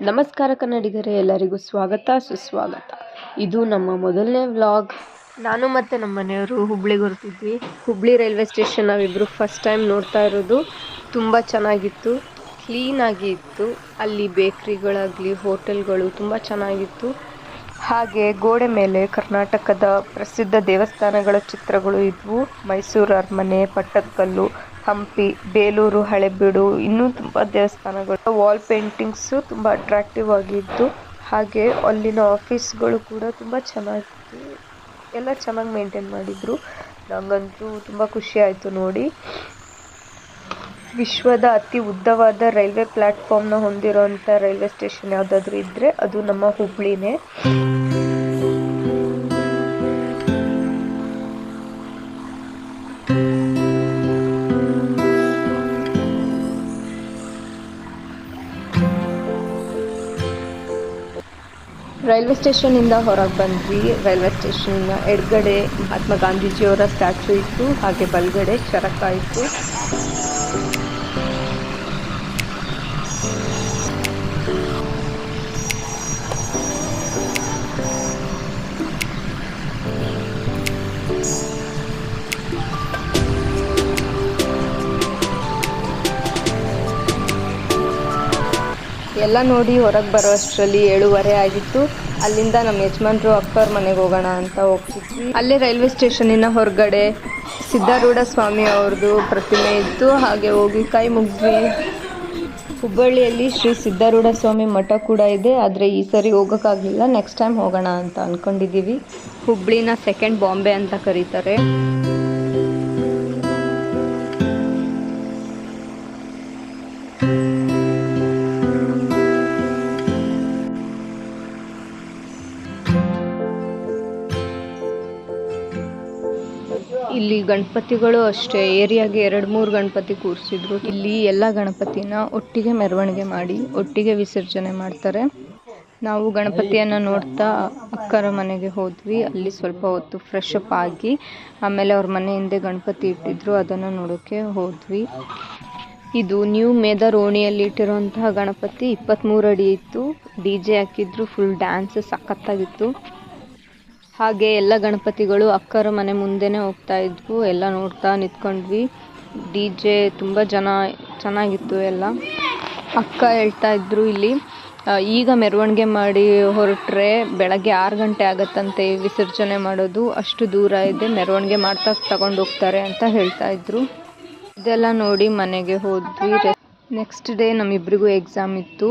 ನಮಸ್ಕಾರ ಕನ್ನಡಿಗರೇ ಎಲ್ಲರಿಗೂ ಸ್ವಾಗತ ಸುಸ್ವಾಗತ. ಇದು ನಮ್ಮ ಮೊದಲನೇ ವ್ಲಾಗ್. ನಾನು ಮತ್ತು ನಮ್ಮ ಮನೆಯವರು ಹುಬ್ಳಿಗೆ ಹೊರಟಿದ್ವಿ. ಹುಬ್ಳಿ ರೈಲ್ವೆ ಸ್ಟೇಷನ್ ನಾವಿಬ್ಬರು ಫಸ್ಟ್ ಟೈಮ್ ನೋಡ್ತಾ ಇರೋದು. ತುಂಬ ಚೆನ್ನಾಗಿತ್ತು. ಕ್ಲೀನಾಗಿ ಇತ್ತು. ಅಲ್ಲಿ ಬೇಕ್ರಿಗಳಾಗಲಿ ಹೋಟೆಲ್ಗಳು ತುಂಬ ಚೆನ್ನಾಗಿತ್ತು. ಹಾಗೆ ಗೋಡೆ ಮೇಲೆ ಕರ್ನಾಟಕದ ಪ್ರಸಿದ್ಧ ದೇವಸ್ಥಾನಗಳ ಚಿತ್ರಗಳು ಇದ್ವು. ಮೈಸೂರು ಅರಮನೆ ಪಟ್ಟದಕಲ್ಲು ಹಂಪಿ, ಬೇಲೂರು, ಹಳೆಬೀಡು, ಇನ್ನೂ ತುಂಬ ದೇವಸ್ಥಾನಗಳು. ವಾಲ್ ಪೇಂಟಿಂಗ್ಸು ತುಂಬ ಅಟ್ರಾಕ್ಟಿವ್ ಆಗಿತ್ತು ಹಾಗೆ ಅಲ್ಲಿನ ಆಫೀಸ್ಗಳು ಕೂಡ ತುಂಬ ಚೆನ್ನಾಗಿತ್ತು ಎಲ್ಲ ಚೆನ್ನಾಗಿ ಮೇಂಟೈನ್ ಮಾಡಿದರು. ನನಗಂತೂ ತುಂಬ ಖುಷಿ ಆಯಿತು ನೋಡಿ. ವಿಶ್ವದ ಅತಿ ಉದ್ದವಾದ ರೈಲ್ವೆ ಪ್ಲ್ಯಾಟ್ಫಾರ್ಮ್ನ ಹೊಂದಿರೋಂಥ ರೈಲ್ವೆ ಸ್ಟೇಷನ್ ಯಾವುದಾದ್ರೂ ಇದ್ದರೆ ಅದು ನಮ್ಮ ಹುಬ್ಳಿನೇ. ರೈಲ್ವೆ ಸ್ಟೇಷನಿಂದ ಹೊರಗೆ ಬಂದ್ವಿ. ರೈಲ್ವೆ ಸ್ಟೇಷನ್ ಎಡಗಡೆ ಮಹಾತ್ಮ ಗಾಂಧೀಜಿಯವರ ಸ್ಟ್ಯಾಚು ಇತ್ತು. ಹಾಗೆ ಬಲಗಡೆ ಚರಕ ಇತ್ತು. ಎಲ್ಲ ನೋಡಿ ಹೊರಗೆ ಬರೋ ಅಷ್ಟರಲ್ಲಿ ಏಳುವರೆ ಆಗಿತ್ತು. ಅಲ್ಲಿಂದ ನಮ್ಮ ಯಜಮಾನ್ರು ಅಕ್ಕವ್ರ ಮನೆಗೆ ಹೋಗೋಣ ಅಂತ ಹೋಗ್ತಿದ್ವಿ. ಅಲ್ಲೇ ರೈಲ್ವೆ ಸ್ಟೇಷನಿನ ಹೊರಗಡೆ ಸಿದ್ಧಾರೂಢ ಸ್ವಾಮಿ ಅವ್ರದ್ದು ಪ್ರತಿಮೆ ಇತ್ತು. ಹಾಗೆ ಹೋಗಿ ಕೈ ಮುಗಿದ್ವಿ. ಹುಬ್ಬಳ್ಳಿಯಲ್ಲಿ ಶ್ರೀ ಸಿದ್ಧಾರೂಢ ಸ್ವಾಮಿ ಮಠ ಕೂಡ ಇದೆ. ಆದರೆ ಈ ಸರಿ ಹೋಗೋಕ್ಕಾಗಲಿಲ್ಲ. ನೆಕ್ಸ್ಟ್ ಟೈಮ್ ಹೋಗೋಣ ಅಂತ ಅಂದ್ಕೊಂಡಿದ್ದೀವಿ ಹುಬ್ಳಿನ ಸೆಕೆಂಡ್ ಬಾಂಬೆ ಅಂತ ಕರೀತಾರೆ. ಇಲ್ಲಿ ಗಣಪತಿಗಳು ಅಷ್ಟೇ. ಏರಿಯಾಗೆ ಎರಡು ಮೂರು ಗಣಪತಿ ಕೂರಿಸಿದ್ರು. ಇಲ್ಲಿ ಎಲ್ಲ ಗಣಪತಿನ ಒಟ್ಟಿಗೆ ಮೆರವಣಿಗೆ ಮಾಡಿ, ಒಟ್ಟಿಗೆ ವಿಸರ್ಜನೆ ಮಾಡ್ತಾರೆ. ನಾವು ಗಣಪತಿಯನ್ನು ನೋಡ್ತಾ ಅಕ್ಕರ ಮನೆಗೆ ಹೋದ್ವಿ. ಅಲ್ಲಿ ಸ್ವಲ್ಪ ಹೊತ್ತು ಫ್ರೆಶ್ ಅಪ್ ಆಗಿ, ಆಮೇಲೆ ಅವ್ರ ಮನೆ ಹಿಂದೆ ಗಣಪತಿ ಇಟ್ಟಿದ್ರು. ಅದನ್ನು ನೋಡೋಕ್ಕೆ ಹೋದ್ವಿ. ಇದು ನ್ಯೂ ಮೇದರ್ ಓಣಿಯಲ್ಲಿ ಇಟ್ಟಿರುವಂತಹ ಗಣಪತಿ. ಇಪ್ಪತ್ತ್ಮೂರು ಅಡಿ ಇತ್ತು. ಡಿ ಜೆ ಹಾಕಿದ್ರು. ಫುಲ್ ಡ್ಯಾನ್ಸ್ ಸಖತ್ತಾಗಿತ್ತು. ಹಾಗೆ ಎಲ್ಲ ಗಣಪತಿಗಳು ಅಕ್ಕರ ಮನೆ ಮುಂದೆನೇ ಹೋಗ್ತಾ ಇದ್ವು. ಎಲ್ಲ ನೋಡ್ತಾ ನಿಂತ್ಕೊಂಡ್ವಿ. ಡಿ ಜೆ ತುಂಬ ಜನ ಚೆನ್ನಾಗಿತ್ತು ಎಲ್ಲ. ಅಕ್ಕ ಹೇಳ್ತಾ ಇದ್ರು ಇಲ್ಲಿ ಈಗ ಮೆರವಣಿಗೆ ಮಾಡಿ ಹೊರಟ್ರೆ ಬೆಳಗ್ಗೆ ಆರು ಗಂಟೆ ಆಗತ್ತಂತೆ ವಿಸರ್ಜನೆ ಮಾಡೋದು. ಅಷ್ಟು ದೂರ ಇದೆ, ಮೆರವಣಿಗೆ ಮಾಡ್ತಾ ತಗೊಂಡು ಹೋಗ್ತಾರೆ ಅಂತ ಹೇಳ್ತಾ ಇದ್ರು. ಇದೆಲ್ಲ ನೋಡಿ ಮನೆಗೆ ಹೋದ್ವಿ. ನೆಕ್ಸ್ಟ್ ಡೇ ನಮ್ಮಿಬ್ರಿಗೂ ಎಕ್ಸಾಮ್ ಇತ್ತು.